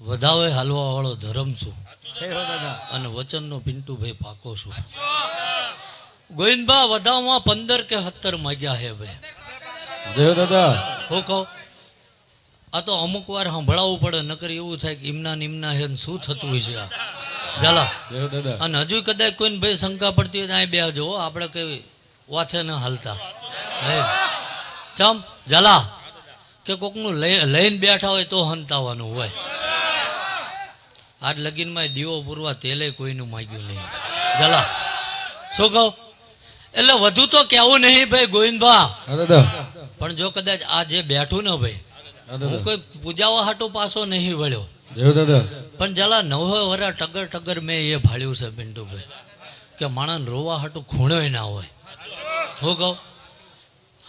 વધાવે હાલવા વાળો ધર્મ છું. હે હો દાદા. અને વચનનો પિન્ટુભાઈ પાકો છું. ગોવિંદબા વધાવમાં પંદર કે સત્તર માગ્યા હે ભાઈ. જય દાદા. હું કહું આ તો અમુક વાર સંભળાવવું પડે નકર એવું થાય કે ઇમના નિમના હે શું થતું હશે આ. ઝાલા અને હજુ કદાચ કોઈને ભાઈ શંકા પડતી હોય અહીં બે જો આપણે કઈ વાથે ન હાલતા. ચમ ઝાલા કે કોકનું લઈ લઈને બેઠા હોય તો હંતાવાનું હોય. આજ લગીનમાં દીવો પૂરવા તેલે કોઈનું માગ્યું નહીં. જલા. શું કહું? એટલે વધુ તો કહેવું નહીં ભાઈ ગોવિંદભા. પણ જો કદાચ આ જે બેઠું ને ભાઈ હું કોઈ પૂજાવા હાટો પાછો નહીં વળ્યો. પણ જલા નવ વરા ટગર ટગર મેં એ ભાળ્યું છે પિન્ટુભાઈ કે માણસ રોવા હાટું ખૂણોય ના હોય. હું કહું?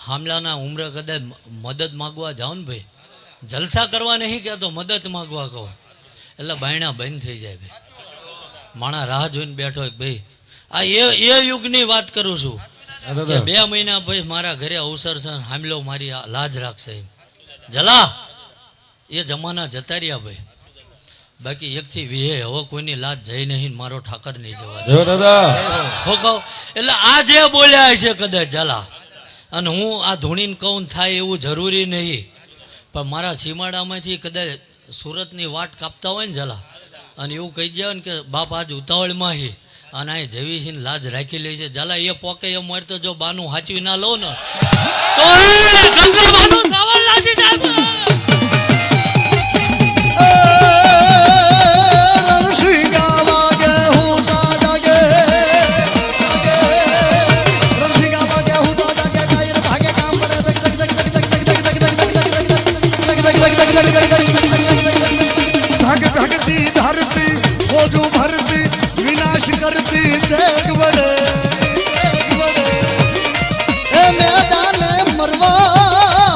હામલાના ઉમરે કદાચ મદદ માગવા જાઓ ને ભાઈ. જલસા કરવા નહીં કહેતો મદદ માગવા કહો. એટલે બાયણા બંધ થઈ જાય ભાઈ. માણા રાહ જોઈને બેઠો ભાઈ આ એ એ યુગની વાત કરું છું. કે બે મહિના ભાઈ મારા ઘરે અવસર છે હામલો મારી લાજ રાખશે એમ. જલા! એ જમાના જતા રહ્યા ભાઈ. બાકી એકથી વિહે હવે કોઈની લાજ જઈ નહીં મારો ઠાકર નહીં જવા દાદા. એટલે આ જે બોલ્યા છે કદાચ જલા. અને હું આ ધૂણીને કહું થાય એવું જરૂરી નહીં. પણ મારા સીમાડામાંથી કદાચ સુરતની વાટ કાપતા હોય ને જલા અને એવું કહી જાય ને કે બાપ આજ ઉતાવળમાં હી, અને આ જવી છે લાજ રાખી લે છે. જલા એ પોકે, એ મળતો જો બાનું હાચવી ના લો ને. તો બાનું સાવર લાગી જાય વિનાશ કરતી દેખ વડે એ મેદાને મરવા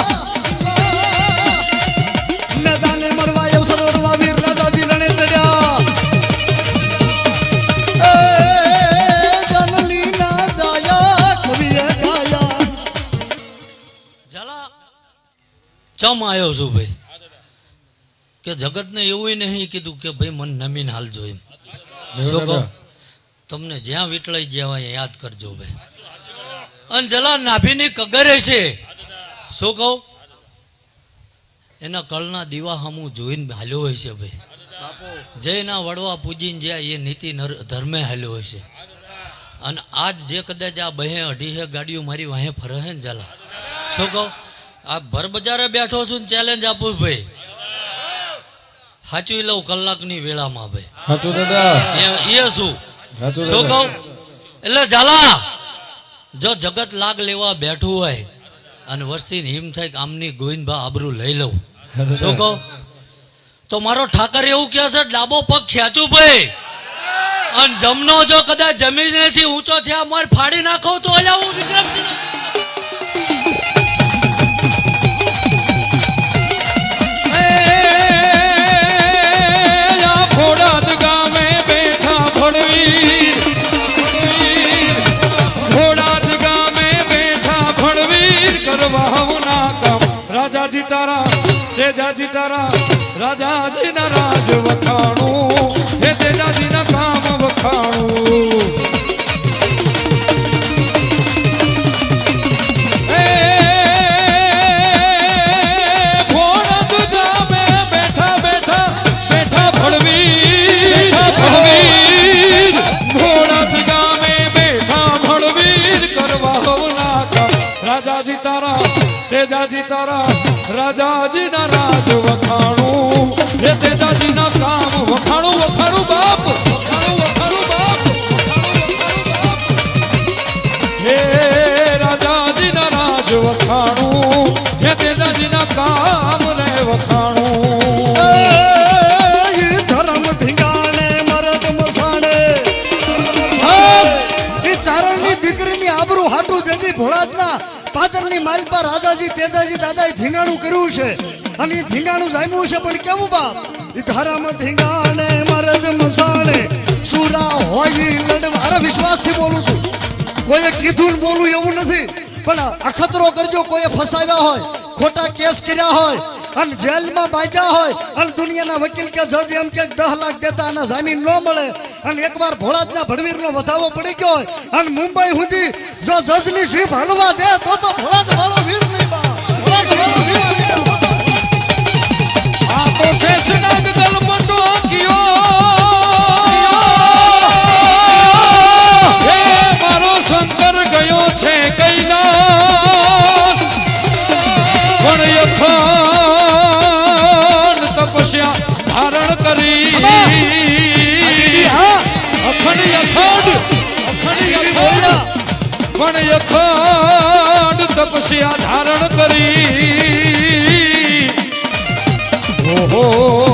મેદાને મરવા અવસર વરવા વીર રાજાજી રણે ચડ્યા એ જનની ના દાયા કવિએ ગાયા ઝાલા ચમ આવ્યો છું ભાઈ. કે જગતને એવું નહીં કીધું કે ભાઈ મન નમીન હાલજો જોઈએ તમને જ્યાં વીટળાઈ ગયા હોય યાદ કરજો ભાઈ અને જલા નાભીની કગરે છે શું કહું? એના કળના દીવા હમું જોઈને હાલ્યો હોય છે ભાઈ. જયના વડવા પૂજીને જ્યાં એ નીતિ ધર્મે હાલ્યો હોય છે. અને આજ જે કદાચ આ બહે અઢીહે ગાડીઓ મારી વાહે ફરે હે ને જલા શું કહું? આ ભર બજારે બેઠો છું ને ચેલેન્જ આપું ભાઈ. સાચવી લઉં કલાકની વેળામાં ભાઈ. એ શું? શું કહું? એટલે ઝાલા જો જગત લાગ લેવા બેઠું હોય અને વસ્તી હિમ થાય કે આમની ગોવિંદભા આબરું લઈ લઉં. શું કહું? તો મારો ઠાકર એવું કહે છે ડાબો પગ ખેંચું ભાઈ. અને જમનો જો કદાચ જમીનેથી ઊંચો થયા મારે ફાડી નાખો તો અલ્યા હું વિક્રમસિંહ રાજાજી તારા તેજાજી તારા રાજાજીના રાજ વખાણું હે તેજાજીના કામ વખાણું રાજાજી તારા તેજાજી તારા રાજાજીના રાજ વખાણું. હે તેજાજીના કામ વખાણું વખાણું બાપ વખાણું વખાણું બાપ હે રાજાજીના રાજ વખાણું હે તેજાજીના કામ ને વખાણું. ભોળાતના પાદરની માલપા રાજાજી, તેજાજી, દાદાએ ધીંગાણું કર્યું છે. અને એ ધીંગાણું જામ્યું છે, પણ કેવું બાપ? એ ધારામાં ધીંગાણે, મરદ મસાણે, સુરા હોય લડવા. વિશ્વાસથી બોલું છું. કોઈએ કીધું બોલું એવું નથી. પણ અખતરો કરજો, કોઈએ ફસાવ્યા હોય, ખોટા કેસ કર્યા હોય, અને જેલમાં બાંધ્યા હોય, અને દુનિયાના વકીલ કે જજ એમ કે દસ લાખ દેતા અને જામીન ન મળે. અને એકવાર ભોળાજના ભડવીરનો વધાવો પડી ગયો અને મુંબઈ સુધી જો જજની જીભ હલવા દે, તો તો ભોળાજ વાળો વીર નહીં પણ યખંડ તપસ્યા ધારણ કરી. ઓહો.